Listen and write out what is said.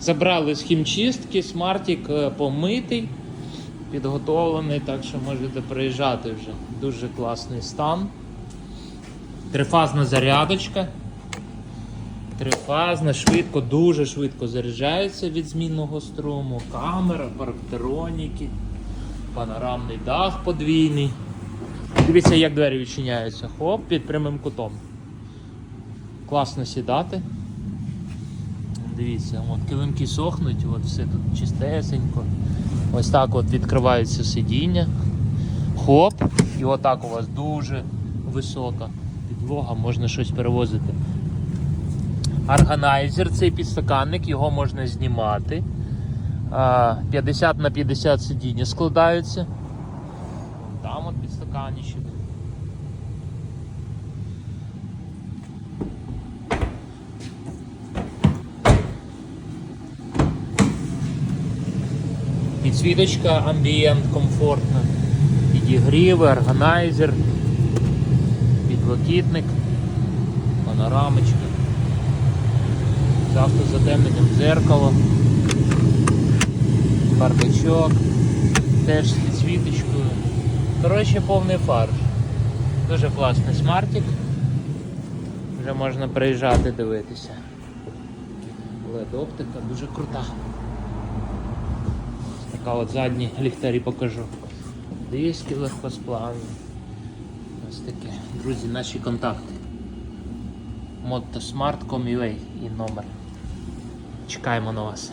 Забрали з хімчистки, смартік е, помитий, підготовлений, так що можете приїжджати вже. Дуже класний стан. Трифазна зарядочка. Трифазна, швидко, дуже швидко заряджається від змінного струму. Камера, парктроніки, панорамний дах подвійний. Дивіться, як двері відчиняються. Хоп, під прямим кутом. Класно сідати. Дивіться, от килимки сохнуть, от все тут чистесенько. Ось так от відкриваються сидіння. Хоп, і отак у вас дуже висока підлога, можна щось перевозити. Органайзер, цей підстаканник, його можна знімати. 50 на 50 сидіння складаються. Там от підстаканничок. Підсвіточка амбієнт комфортна. Підігріви, органайзер, підлокітник, панорамочка. З автозатемненням дзеркало, бардачок, теж з підсвіточкою. Коротше, повний фарш. Дуже класний смартик. Вже можна приїжджати дивитися. led оптика дуже крута. Така от задні ліхтарі покажу. Диски легкосплавні. Ось таке. Друзі, наші контакти. Mottosmart.com.ua і номер. Чекаємо на вас.